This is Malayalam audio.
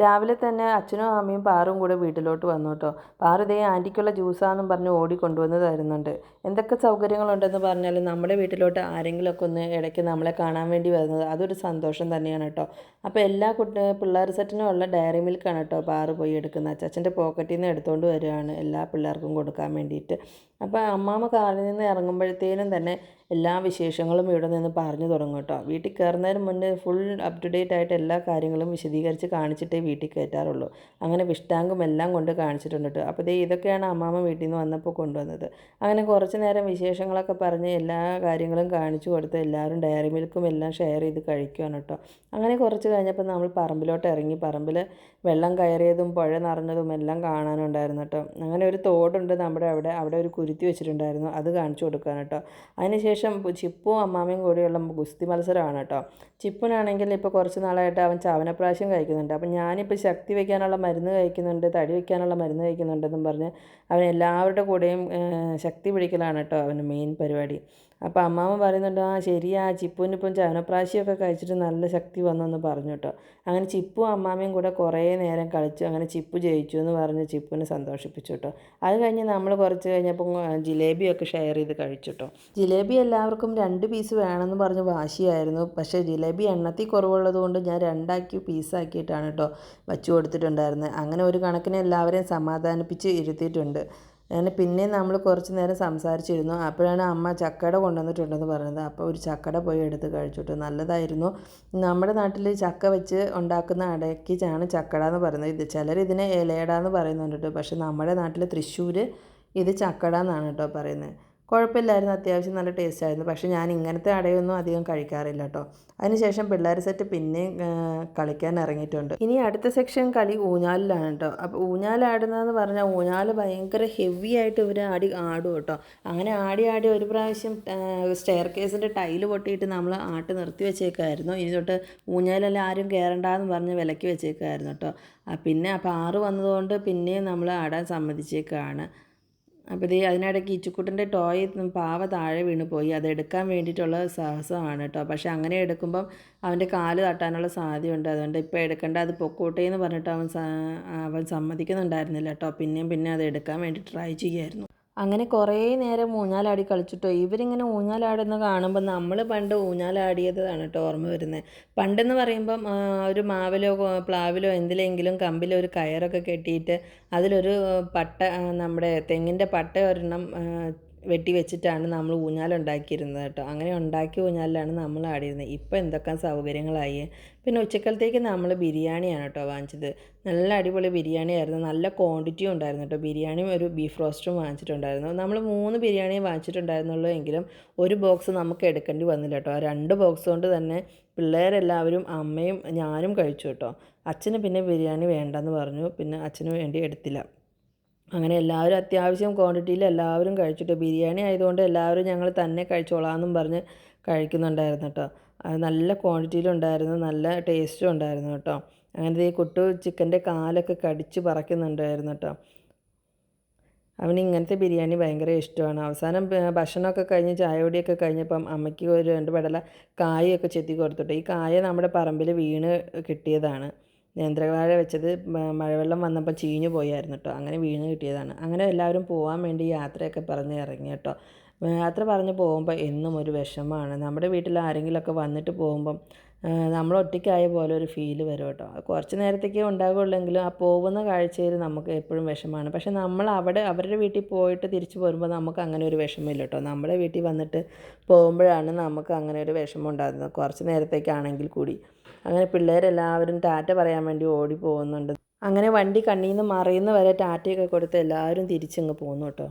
രാവിലെ തന്നെ അച്ഛനും അമ്മയും പാറും കൂടെ വീട്ടിലോട്ട് വന്നു കേട്ടോ പാറു ഇതേ ആന്റിക്കുള്ള ജ്യൂസാന്നും പറഞ്ഞ് ഓടിക്കൊണ്ടുവന്ന് തരുന്നുണ്ട് എന്തൊക്കെ സൗകര്യങ്ങളുണ്ടെന്ന് പറഞ്ഞാലും നമ്മുടെ വീട്ടിലോട്ട് ആരെങ്കിലുമൊക്കെ ഒന്ന് ഇടയ്ക്ക് നമ്മളെ കാണാൻ വേണ്ടി വരുന്നത് അതൊരു സന്തോഷം തന്നെയാണ് കേട്ടോ അപ്പോൾ എല്ലാ കുട്ടി പിള്ളേർ സെറ്റിനും ഉള്ള ഡയറി മിൽക്കാണ് കേട്ടോ പാറ് പോയി എടുക്കുന്നത്. അച്ഛന്റെ പോക്കറ്റിൽ നിന്ന് എടുത്തുകൊണ്ട് വരികയാണ് എല്ലാ പിള്ളേർക്കും കൊടുക്കാൻ വേണ്ടിയിട്ട്. അപ്പോൾ അമ്മാമ്മ കാറിൽ നിന്ന് ഇറങ്ങുമ്പോഴത്തേനും തന്നെ എല്ലാ വിശേഷങ്ങളും ഇവിടെ നിന്ന് പറഞ്ഞു തുടങ്ങും കേട്ടോ വീട്ടിൽ കയറുന്നതിന് മുന്നേ ഫുൾ അപ് ടു ഡേറ്റ് ആയിട്ട് എല്ലാ കാര്യങ്ങളും വിശദീകരിച്ച് കാണിച്ചിട്ടേ വീട്ടിൽ കയറ്റാറുള്ളൂ. അങ്ങനെ വിഷ്ടാങ്കും എല്ലാം കൊണ്ട് കാണിച്ചിട്ടുണ്ട് കേട്ടോ. അപ്പോൾ ദേ ഇതൊക്കെയാണ് അമ്മാമ്മ വീട്ടിൽ നിന്ന് വന്നപ്പോൾ കൊണ്ടുവന്നത്. അങ്ങനെ കുറച്ച് നേരം വിശേഷങ്ങളൊക്കെ പറഞ്ഞ് എല്ലാ കാര്യങ്ങളും കാണിച്ചു കൊടുത്ത് എല്ലാവരും ഡയറി മിൽക്കും എല്ലാം ഷെയർ ചെയ്ത് കഴിക്കുവാണ് കേട്ടോ. അങ്ങനെ കുറച്ച് കഴിഞ്ഞപ്പോൾ നമ്മൾ പറമ്പിലോട്ട് ഇറങ്ങി. പറമ്പിൽ വെള്ളം കയറിയതും പുഴ നിറഞ്ഞതും എല്ലാം കാണാനുണ്ടായിരുന്നു കേട്ടോ. അങ്ങനെ ഒരു തോടുണ്ട് നമ്മുടെ അവിടെ. അവിടെ ഒരു കുരുത്തി വെച്ചിട്ടുണ്ടായിരുന്നു. അത് കാണിച്ചു കൊടുക്കാൻ കേട്ടോ. അതിനുശേഷം ചിപ്പും അമ്മാമയും കൂടിയുള്ള ഗുസ്തി മത്സരമാണ് കേട്ടോ. ചിപ്പുനാണെങ്കിൽ ഇപ്പോൾ കുറച്ച് നാളായിട്ട് അവൻ ചവനപ്രാശം കഴിക്കുന്നുണ്ട്. അപ്പം ഞാനിപ്പോൾ ശക്തി വയ്ക്കാനുള്ള മരുന്ന് കഴിക്കുന്നുണ്ട് തടി വയ്ക്കാനുള്ള മരുന്ന് കഴിക്കുന്നുണ്ടെന്നും പറഞ്ഞ് അവൻ എല്ലാവരുടെ കൂടെയും ശക്തി പിടിക്കലാണ് കേട്ടോ അവന് മെയിൻ പരിപാടി. അപ്പോൾ അമ്മാമ്മ പറയുന്നുണ്ട് ആ ശരിയാ ചിപ്പുവിനിപ്പം ചവനപ്രാശിയൊക്കെ കഴിച്ചിട്ട് നല്ല ശക്തി വന്നെന്ന് പറഞ്ഞു കേട്ടോ അങ്ങനെ ചിപ്പും അമ്മാമ്മയും കൂടെ കുറേ നേരം കളിച്ചു അങ്ങനെ ചിപ്പു ജയിച്ചു എന്ന് പറഞ്ഞ് ചിപ്പുവിനെ സന്തോഷിപ്പിച്ചു കേട്ടോ അത് കഴിഞ്ഞ് നമ്മൾ കുറച്ച് കഴിഞ്ഞപ്പോൾ ജിലേബിയൊക്കെ ഷെയർ ചെയ്ത് കഴിച്ചു കേട്ടോ ജിലേബി എല്ലാവർക്കും രണ്ട് പീസ് വേണമെന്ന് പറഞ്ഞ് വാശിയായിരുന്നു. പക്ഷേ ജിലേബി എണ്ണത്തിൽ കുറവുള്ളത് കൊണ്ട് ഞാൻ രണ്ടാക്കി പീസാക്കിയിട്ടാണ് കേട്ടോ വച്ചു കൊടുത്തിട്ടുണ്ടായിരുന്നത് അങ്ങനെ ഒരു കണക്കിന് എല്ലാവരെയും സമാധാനിപ്പിച്ച് ഇരുത്തിയിട്ടുണ്ട്. അങ്ങനെ പിന്നെ നമ്മൾ കുറച്ച് നേരം സംസാരിച്ചിരുന്നു. അപ്പോഴാണ് അമ്മ ചക്കട കൊണ്ടുവന്നിട്ടുണ്ടെന്ന് പറഞ്ഞത്. അപ്പോൾ ഒരു ചക്കട പോയി എടുത്ത് കഴിച്ചിട്ട്. നല്ലതായിരുന്നു. നമ്മുടെ നാട്ടിൽ ചക്ക വെച്ച് ഉണ്ടാക്കുന്ന അടയ്ക്കാണ് ചക്കട എന്ന് പറയുന്നത്. ഇത് ചിലർ ഇതിനെ ഇലയട എന്ന് പറയുന്നുണ്ട് കേട്ടോ. പക്ഷേ നമ്മുടെ നാട്ടിൽ തൃശ്ശൂർ ഇത് ചക്കട എന്നാണ് കേട്ടോ പറയുന്നത്. കുഴപ്പമില്ലായിരുന്നു. അത്യാവശ്യം നല്ല ടേസ്റ്റ് ആയിരുന്നു. പക്ഷേ ഞാൻ ഇങ്ങനത്തെ അടയൊന്നും അധികം കഴിക്കാറില്ല കേട്ടോ അതിനുശേഷം പിള്ളേർ സെറ്റ് പിന്നെയും കളിക്കാൻ ഇറങ്ങിയിട്ടുണ്ട്. ഇനി അടുത്ത സെക്ഷൻ കളി ഊഞ്ഞാലിലാണ് കേട്ടോ അപ്പോൾ ഊഞ്ഞാലാടുന്നതെന്ന് പറഞ്ഞാൽ ഊഞ്ഞാൽ ഭയങ്കര ഹെവി ആയിട്ട് ഇവർ ആടി ആടും കേട്ടോ അങ്ങനെ ആടി ആടി ഒരു പ്രാവശ്യം സ്റ്റെയർ കേസിന്റെ ടൈൽ പൊട്ടിയിട്ട് നമ്മൾ ആട്ട് നിർത്തി വെച്ചേക്കായിരുന്നു. ഇനി തൊട്ട് ഊഞ്ഞാലെല്ലാം ആരും കയറണ്ടെന്ന് പറഞ്ഞ് വിലക്കി വെച്ചേക്കായിരുന്നു കേട്ടോ പിന്നെ അപ്പോൾ ആറ് വന്നതുകൊണ്ട് പിന്നെയും നമ്മൾ ആടാൻ സമ്മതിച്ചേക്കാണ്. അപ്പോൾ ഇത് അതിനിടയ്ക്ക് ഇച്ചുക്കുട്ടന്റെ ടോയ് പാവ താഴെ വീണ് പോയി. അത് എടുക്കാൻ വേണ്ടിയിട്ടുള്ള സാഹസമാണ് കേട്ടോ. പക്ഷേ അങ്ങനെ എടുക്കുമ്പം അവന്റെ കാൽ തട്ടാനുള്ള സാധ്യതയുണ്ട്. അതുകൊണ്ട് ഇപ്പോൾ എടുക്കേണ്ട അത് പൊക്കോട്ടെ എന്ന് പറഞ്ഞിട്ട് അവൻ അവൻ സമ്മതിക്കുന്നുണ്ടായിരുന്നില്ല കേട്ടോ. പിന്നെയും പിന്നെ അത് എടുക്കാൻ വേണ്ടി ട്രൈ ചെയ്യുമായിരുന്നു അങ്ങനെ കുറേ നേരം ഊഞ്ഞാലാടി കളിച്ചിട്ടോ. ഇവരിങ്ങനെ ഊഞ്ഞാലാടുന്ന കാണുമ്പോൾ നമ്മൾ പണ്ട് ഊഞ്ഞാലാടിയതാണ് കേട്ടോ ഓർമ്മ വരുന്നത് പണ്ടെന്ന് പറയുമ്പം ഒരു മാവിലോ പ്ലാവിലോ എന്തിലെങ്കിലും കമ്പിലോ ഒരു കയറൊക്കെ കെട്ടിയിട്ട് അതിലൊരു പട്ട നമ്മുടെ തെങ്ങിന്റെ പട്ട ഒരെണ്ണം വെട്ടി വെച്ചിട്ടാണ് നമ്മൾ ഊഞ്ഞാലുണ്ടാക്കിയിരുന്നത് കേട്ടോ. അങ്ങനെ ഉണ്ടാക്കിയ ഊഞ്ഞാലിലാണ് നമ്മൾ ആടിയിരുന്നത്. ഇപ്പോൾ എന്തൊക്കെ സൗകര്യങ്ങളായി. പിന്നെ ഉച്ചക്കലത്തേക്ക് നമ്മൾ ബിരിയാണിയാണ് കേട്ടോ വാങ്ങിച്ചത്. നല്ല അടിപൊളി ബിരിയാണി ആയിരുന്നു. നല്ല ക്വാണ്ടിറ്റി ഉണ്ടായിരുന്നു കേട്ടോ. ബിരിയാണിയും ഒരു ബീഫ് റോസ്റ്റും വാങ്ങിച്ചിട്ടുണ്ടായിരുന്നു. നമ്മൾ മൂന്ന് ബിരിയാണി വാങ്ങിച്ചിട്ടുണ്ടായിരുന്നുള്ളൂ എങ്കിലും ഒരു ബോക്സ് നമുക്ക് എടുക്കേണ്ടി വന്നില്ല കേട്ടോ. ആ രണ്ട് ബോക്സ് കൊണ്ട് തന്നെ പിള്ളേരെല്ലാവരും അമ്മയും ഞാനും കഴിച്ചു കേട്ടോ. അച്ഛന് പിന്നെ ബിരിയാണി വേണ്ടെന്ന് പറഞ്ഞു. പിന്നെ അച്ഛന് വേണ്ടി എടുത്തില്ല. അങ്ങനെ എല്ലാവരും അത്യാവശ്യം ക്വാണ്ടിറ്റിയിൽ എല്ലാവരും കഴിച്ചിട്ട് ബിരിയാണി ആയതുകൊണ്ട് എല്ലാവരും ഞങ്ങൾ തന്നെ കഴിച്ചോളാമെന്നും പറഞ്ഞ് കഴിക്കുന്നുണ്ടായിരുന്നു കേട്ടോ. അത് നല്ല ക്വാണ്ടിറ്റിയിലുണ്ടായിരുന്നു നല്ല ടേസ്റ്റും ഉണ്ടായിരുന്നു കേട്ടോ. അങ്ങനെ ഈ കുട്ടു ചിക്കന്റെ കാലൊക്കെ കടിച്ച് പറക്കുന്നുണ്ടായിരുന്നു കേട്ടോ. അവന് ഇങ്ങനത്തെ ബിരിയാണി ഭയങ്കര ഇഷ്ടമാണ്. അവസാനം ഭക്ഷണമൊക്കെ കഴിഞ്ഞ് ചായപൊടിയൊക്കെ കഴിഞ്ഞപ്പം അമ്മയ്ക്ക് ഒരു രണ്ട് പടല കായൊക്കെ ചെത്തി കൊടുത്തിട്ട്. ഈ കായ നമ്മുടെ പറമ്പിൽ വീണ് കിട്ടിയതാണ്. നേന്ത്രവാഴ വെച്ചത് മഴവെള്ളം വന്നപ്പോൾ ചീഞ്ഞു പോയായിരുന്നു കേട്ടോ അങ്ങനെ വീണ് കിട്ടിയതാണ്. അങ്ങനെ എല്ലാവരും പോകാൻ വേണ്ടി യാത്രയൊക്കെ പറഞ്ഞ് ഇറങ്ങി കേട്ടോ യാത്ര പറഞ്ഞ് പോകുമ്പോൾ എന്നും ഒരു വിഷമമാണ്. നമ്മുടെ വീട്ടിൽ ആരെങ്കിലുമൊക്കെ വന്നിട്ട് പോകുമ്പം നമ്മൾ ഒറ്റയ്ക്കായ പോലെ ഒരു ഫീൽ വരും കേട്ടോ കുറച്ച് നേരത്തേക്കേ ഉണ്ടാകുള്ളെങ്കിലും ആ പോകുന്ന കാഴ്ചയിൽ നമുക്ക് എപ്പോഴും വിഷമമാണ്. പക്ഷെ നമ്മൾ അവിടെ അവരുടെ വീട്ടിൽ പോയിട്ട് തിരിച്ചു പോരുമ്പോൾ നമുക്ക് അങ്ങനെ ഒരു വിഷമമില്ല കേട്ടോ നമ്മുടെ വീട്ടിൽ വന്നിട്ട് പോകുമ്പോഴാണ് നമുക്ക് അങ്ങനെ ഒരു വിഷമം ഉണ്ടാകുന്നത്. കുറച്ച് നേരത്തേക്കാണെങ്കിൽ കൂടി. അങ്ങനെ പിള്ളേരെല്ലാവരും ടാറ്റ പറയാൻ വേണ്ടി ഓടി പോകുന്നുണ്ട്. അങ്ങനെ വണ്ടി കണ്ണിൽ നിന്ന് മറയുന്ന വരെ ടാറ്റയൊക്കെ കൊടുത്ത് എല്ലാവരും തിരിച്ചങ്ങ് പോന്നു കേട്ടോ.